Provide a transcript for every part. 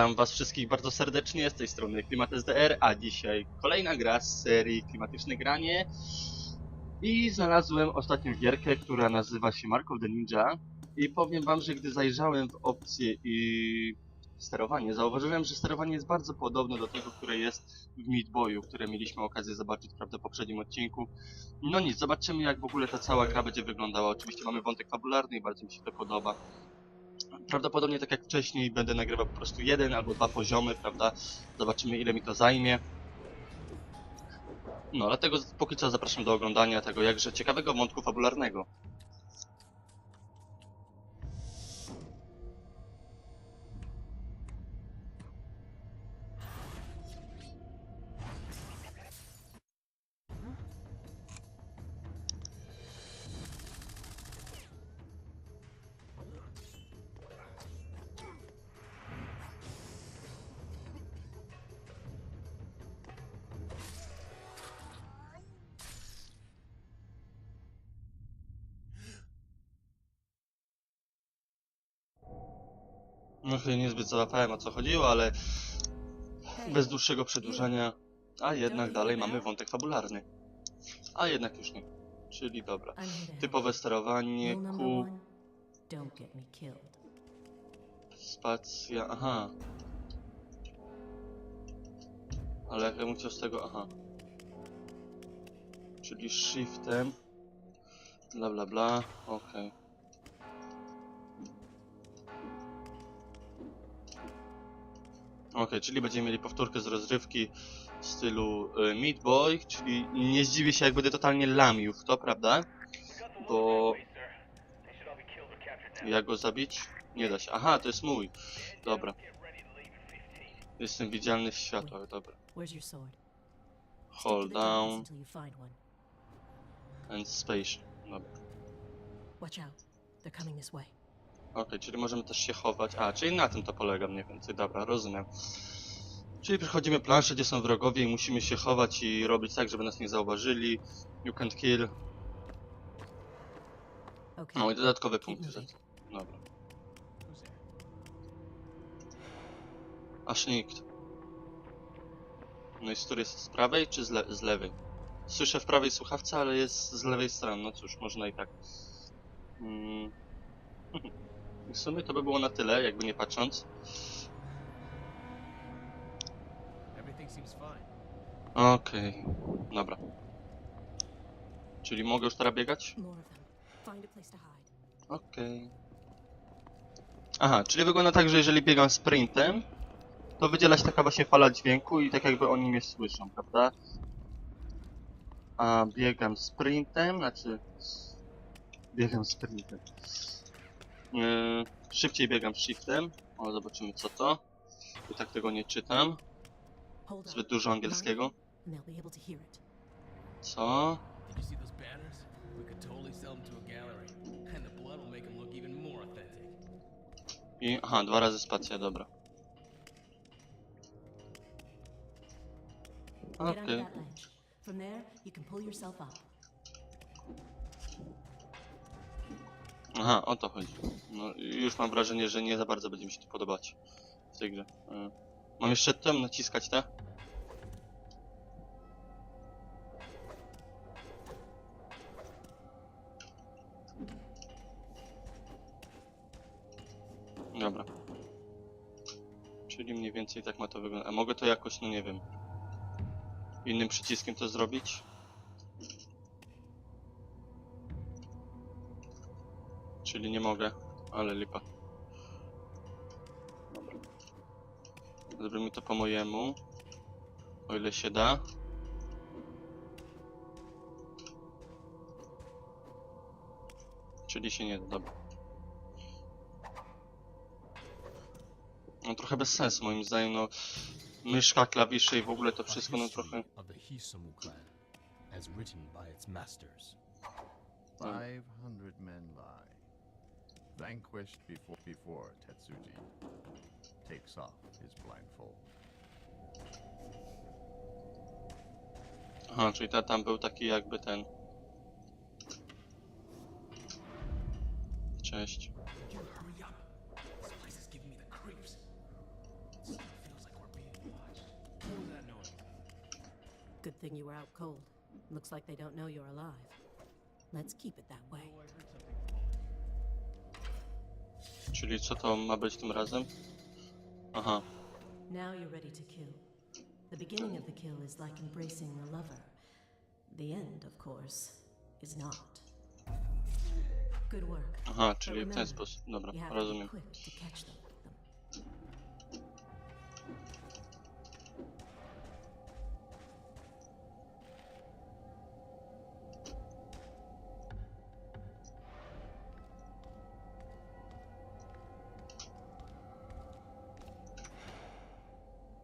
Witam was wszystkich bardzo serdecznie z tej strony Klimat SDR, a dzisiaj kolejna gra z serii Klimatyczne Granie. I znalazłem ostatnią gierkę, która nazywa się Mark of the Ninja. I powiem wam, że gdy zajrzałem w opcje i sterowanie, zauważyłem, że sterowanie jest bardzo podobne do tego, które jest w Meat Boyu, które mieliśmy okazję zobaczyć prawda, w poprzednim odcinku. No nic, zobaczymy jak w ogóle ta cała gra będzie wyglądała. Oczywiście mamy wątek fabularny i bardzo mi się to podoba. Prawdopodobnie tak jak wcześniej będę nagrywał po prostu jeden albo dwa poziomy, prawda? Zobaczymy ile mi to zajmie. No, dlatego póki co zapraszam do oglądania tego jakże ciekawego wątku fabularnego. No niezbyt załapałem o co chodziło, ale bez dłuższego przedłużania. A jednak dalej mamy wątek fabularny. A jednak już nie. Czyli dobra. Typowe sterowanie, killed. spacja, aha. Ale jak ja bym chciał z tego, aha. Czyli shiftem. Bla bla bla, okej. Okej, czyli będziemy mieli powtórkę z rozrywki w stylu y, Meat Boy, czyli nie zdziwię się jak będę totalnie lamił w to, prawda? Bo... Jak go zabić? Nie da się. Aha, to jest mój. Dobra. Jestem widzialny w światłach, dobra. Hold down and space. Dobra. Watch out. They're coming this way. Okej, czyli możemy też się chować. A, czyli na tym to polega mniej więcej. Dobra, rozumiem. Czyli przechodzimy planszę, gdzie są wrogowie i musimy się chować i robić tak, żeby nas nie zauważyli. You can't kill. Okay. No i dodatkowe punkty za to. Dobra. Aż nikt. No i z której jest z prawej czy z, le z lewej? Słyszę w prawej słuchawce, ale jest z lewej strony. No cóż, można i tak. Mm. W sumie to by było na tyle, jakby nie patrząc. Okej, dobra. Czyli mogę już teraz biegać? Okej. Aha, czyli wygląda tak, że jeżeli biegam sprintem, to wydziela się taka właśnie fala dźwięku i tak jakby oni mnie słyszą, prawda? A biegam sprintem, znaczy... Biegam sprintem. Yy, szybciej biegam shiftem. O, zobaczymy co to. I tak tego nie czytam. Zbyt dużo angielskiego. Co? I... Aha, dwa razy spacja, dobra. Get under Okej. that ledge. From there, you can pull yourself up. Aha, o to chodzi. No, już mam wrażenie, że nie za bardzo będzie mi się to podobać w tej grze. E, Mam jeszcze tem naciskać, te? Dobra. Czyli mniej więcej tak ma to wyglądać. A mogę to jakoś, no nie wiem, innym przyciskiem to zrobić? Czyli nie mogę, ale lipa. Dobra. Zrobimy to po mojemu. O ile się da. Czyli się nie da, dobra. No trochę bez sensu moim zdaniem, no. Myszka, klawisze i w ogóle to wszystko, no trochę... as written by its masters. Five hundred men lie, vanquished before, before Tetsuji takes off his blindfold. Aha, czyli ta, tam był taki jakby ten... Cześć. Good thing you were out cold. Looks like they don't know you're alive. Let's keep it that way. Czyli co to ma być tym razem? Aha. Now you're ready to kill. The beginning of the kill is like embracing the lover. The end, of course, is not. Good work. Aha, czyli w ten sposób. Dobra, rozumiem.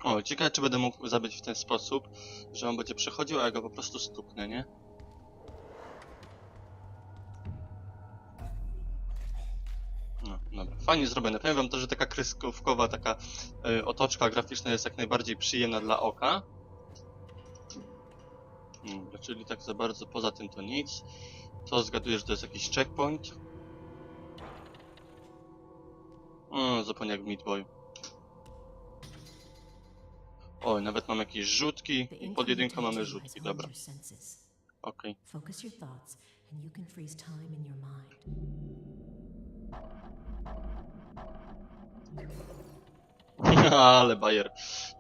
O, ciekawe czy będę mógł zabić w ten sposób, że on będzie przechodził, a ja go po prostu stuknę, nie? No, dobra. Fajnie zrobione. Powiem wam to, że taka kreskówkowa, taka y, otoczka graficzna jest jak najbardziej przyjemna dla oka. Dobra, czyli tak za bardzo poza tym to nic. To zgaduję, że to jest jakiś checkpoint. O, zupełnie jak w Meat. Oj, nawet mam jakieś rzutki pod jedynką mamy rzutki, dobra. Okej. Mind. Ale bajer.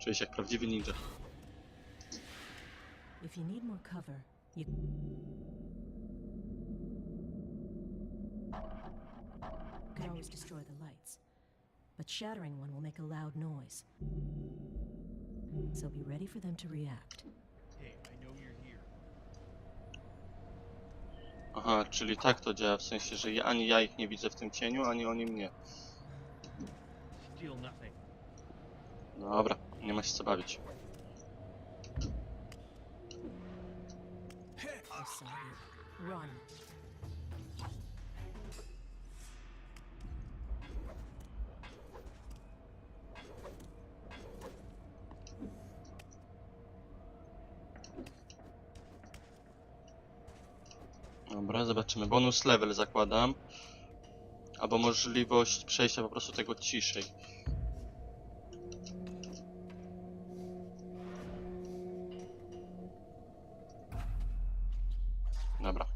Czuję się jak prawdziwy ninja. If you need more cover, you could always destroy the lights. But shattering one will make a loud noise. So be ready for them to react. Hey, I know you're here. Aha, czyli tak to działa, w sensie, że ja, ani ja ich nie widzę w tym cieniu, ani oni mnie. Dobra, nie ma się co bawić. I saw you. Run. Bonus level zakładam. Albo możliwość przejścia po prostu tego ciszej. Dobra.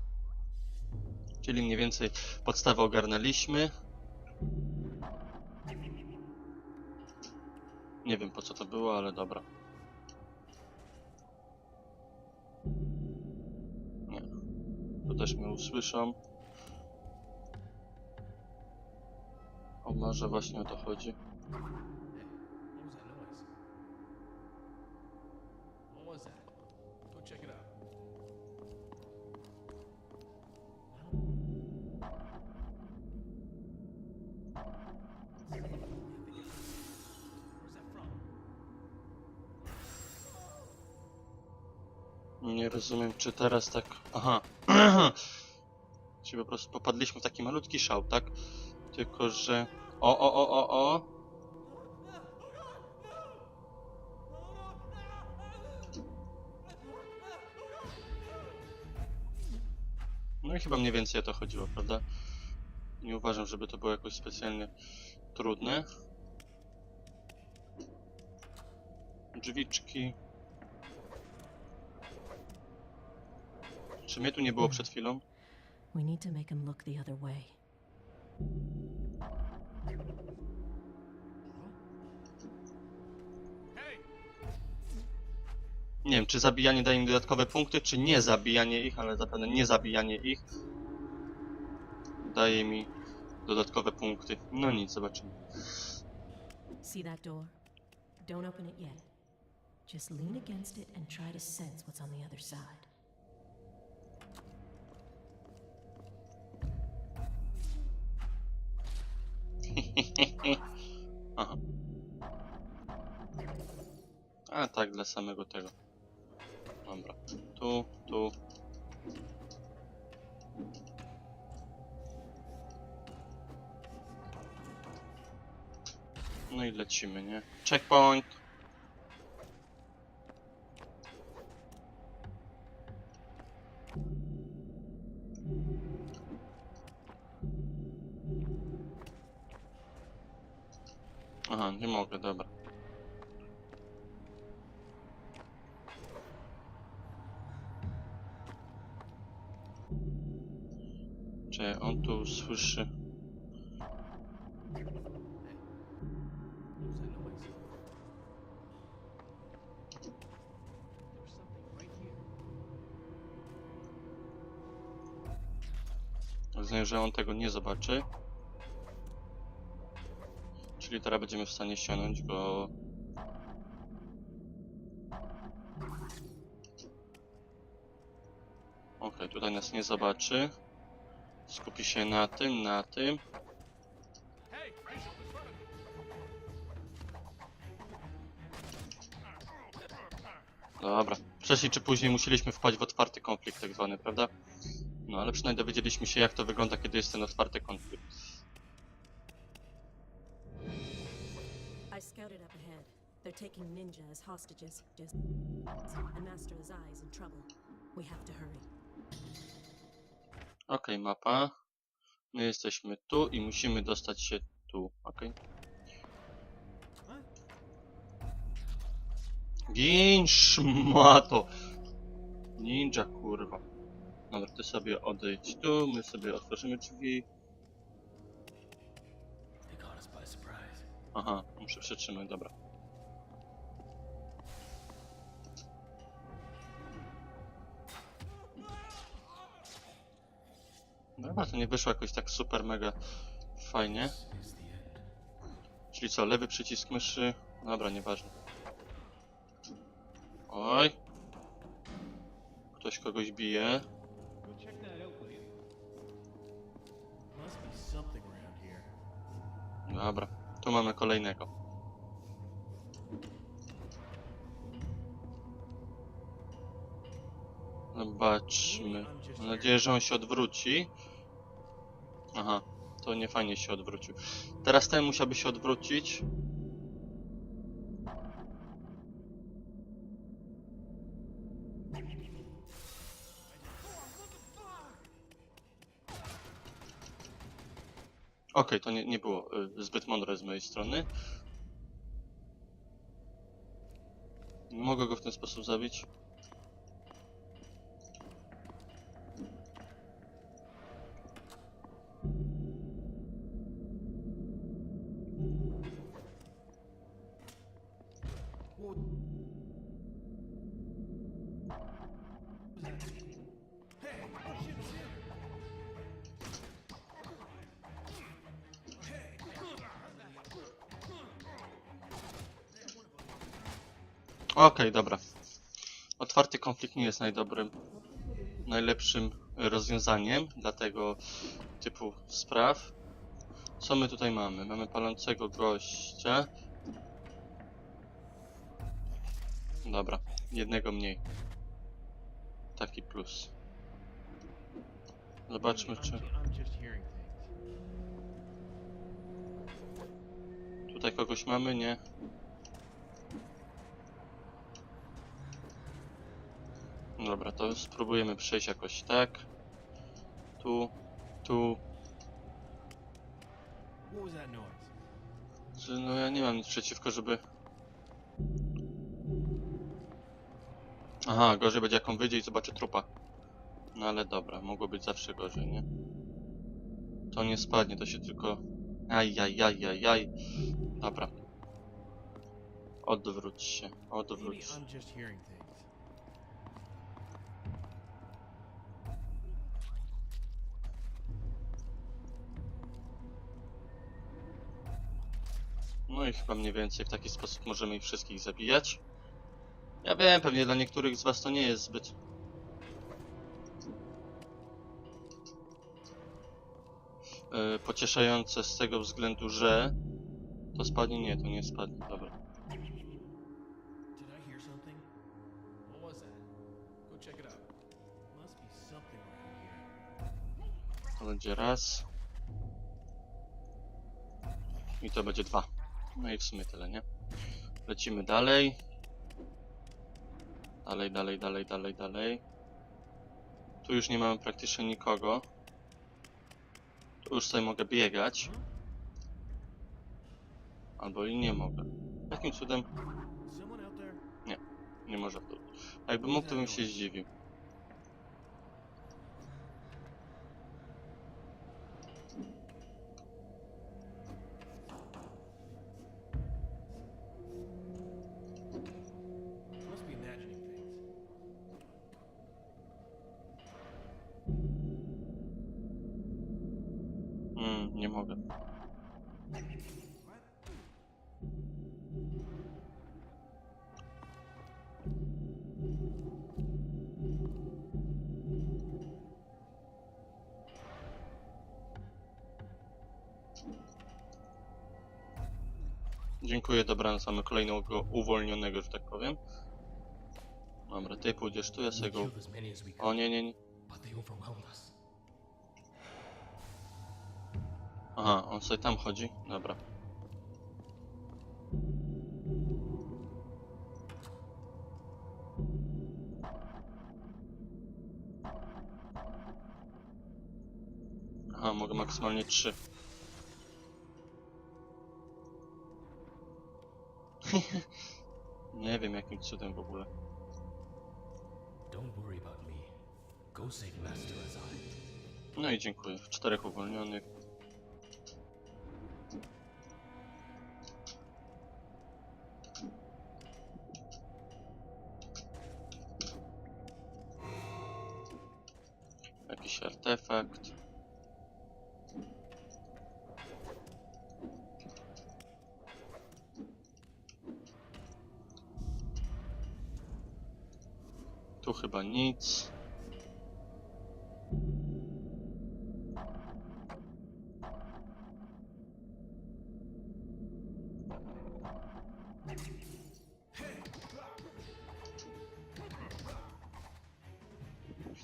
Czyli mniej więcej podstawę ogarnęliśmy. Nie wiem po co to było, ale dobra. Też mnie usłyszą. O, może właśnie o to chodzi. Nie rozumiem, czy teraz tak... Aha. Czyli po prostu popadliśmy w taki malutki szał, tak? Tylko, że... O, o, o, o, o! No i chyba mniej więcej o to chodziło, prawda? Nie uważam, żeby to było jakoś specjalnie trudne. Drzwiczki. Czy mnie tu nie było przed chwilą? We need to make him look the other way. Nie wiem, czy zabijanie daje im dodatkowe punkty, czy nie zabijanie ich, ale zapewne nie zabijanie ich daje mi dodatkowe punkty. No nic, zobaczymy. See that door? Don't open it yet. Just lean against it and try to sense what's on the other side. Aha. A tak, dla samego tego. Dobra. Tu, tu. No i lecimy, nie? Checkpoint! There's something right here. Rozumiem, że on tego nie zobaczy. Czyli teraz będziemy w stanie ściągnąć go. Okej, tutaj nas nie zobaczy. Skupi się na tym, na tym. Dobra. Wcześniej czy później musieliśmy wpaść w otwarty konflikt tak zwany, prawda? No ale przynajmniej dowiedzieliśmy się jak to wygląda, kiedy jest ten otwarty konflikt. I scouted up ahead. They're taking Ninja as hostages. And Master Azai is in trouble. We have to hurry. Okej, mapa. My jesteśmy tu i musimy dostać się tu, okej? Gin, szmato! Ninja, kurwa. Dobra, ty sobie odejdź tu, my sobie otworzymy drzwi. Aha, muszę przytrzymać, dobra. Dobra, to nie wyszło jakoś tak super mega fajnie. Czyli co, lewy przycisk myszy? Dobra, nieważne. Oj. Ktoś kogoś bije. Dobra, tu mamy kolejnego. Zobaczmy. Mam nadzieję, że on się odwróci. Aha, to nie fajnie się odwrócił. Teraz ten musiałby się odwrócić. Okej, to nie, nie było y, zbyt mądre z mojej strony. Mogę go w ten sposób zabić. Najdobrym, najlepszym rozwiązaniem dla tego typu spraw. Co my tutaj mamy? Mamy palącego gościa. Dobra, jednego mniej. Taki plus. Zobaczmy, czy tutaj kogoś mamy, nie? Dobra, to spróbujemy przejść jakoś tak. Tu, tu. No ja nie mam nic przeciwko, żeby... Aha, gorzej będzie jak on wyjdzie i zobaczy trupa. No ale dobra, mogło być zawsze gorzej, nie? To nie spadnie, to się tylko... Ajajajajaj. Dobra. Odwróć się, odwróć i chyba mniej więcej w taki sposób możemy ich wszystkich zabijać. Ja wiem, pewnie dla niektórych z was to nie jest zbyt... e, pocieszające z tego względu, że... To spadnie? Nie, to nie spadnie, dobra. To będzie raz. I to będzie dwa. No i w sumie tyle, nie? Lecimy dalej. Dalej, dalej, dalej, dalej, dalej. Tu już nie mamy praktycznie nikogo. Tu już sobie mogę biegać. Albo i nie mogę. Jakim cudem there? nie może wrócić? Jakby mógł, to bym się zdziwił. Dziękuję, dobranoc. Mamy kolejnego uwolnionego, że tak powiem. Dobra, ty pójdziesz tu, ja sobie go... O nie, nie, nie. Aha, on sobie tam chodzi. Dobra. Aha, mogę maksymalnie trzy. Nie wiem jakim cudem w ogóle. No i dziękuję. Czterech uwolnionych. Tu chyba nic.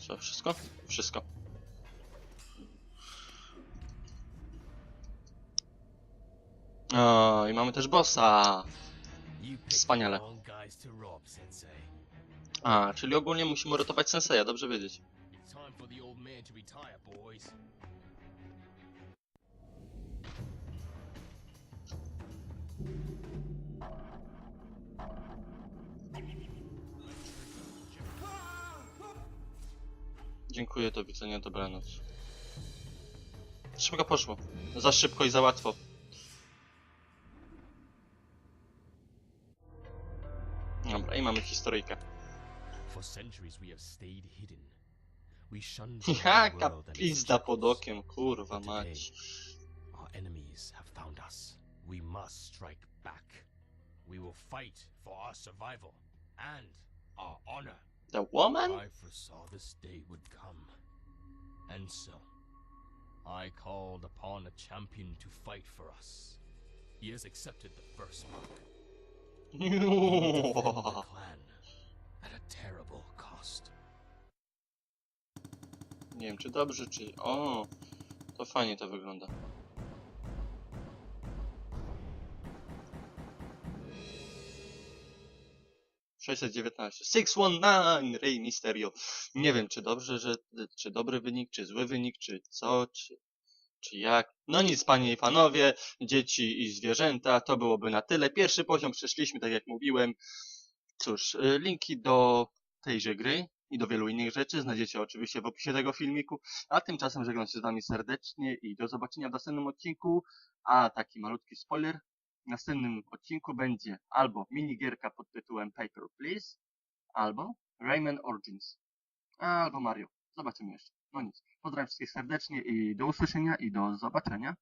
Co, wszystko? Wszystko. O, i mamy też bossa. Wspaniale. A, czyli ogólnie musimy ratować Senseja, dobrze wiedzieć. Dziękuję, do widzenia, dobranoc. Szybko poszło. Za szybko i za łatwo. Dobra, i mamy historyjkę. For centuries we have stayed hidden. We shunned the Jaka world and pizda pod okiem, kurwa mać. Our enemies have found us. We must strike back. We will fight for our survival and our honor. The woman? I foresaw this day would come. And so, I called upon a champion to fight for us. He has accepted the first mark. He will defend the clan at a terrible cost. Nie wiem, czy dobrze, czy... O, to fajnie to wygląda. Sześćset dziewiętnaście. 619! Rey Mysterio. Nie wiem, czy dobrze, że... Czy dobry wynik, czy zły wynik, czy co, czy... Czy jak? No nic, panie i panowie, dzieci i zwierzęta, to byłoby na tyle. Pierwszy poziom przeszliśmy, tak jak mówiłem. Cóż, y, linki do tejże gry i do wielu innych rzeczy znajdziecie oczywiście w opisie tego filmiku. A tymczasem żegnam się z wami serdecznie i do zobaczenia w następnym odcinku. A taki malutki spoiler. W następnym odcinku będzie albo minigierka pod tytułem Paper Please, albo Rayman Origins, albo Mario. Zobaczymy jeszcze. No nic. Pozdrawiam wszystkich serdecznie i do usłyszenia i do zobaczenia.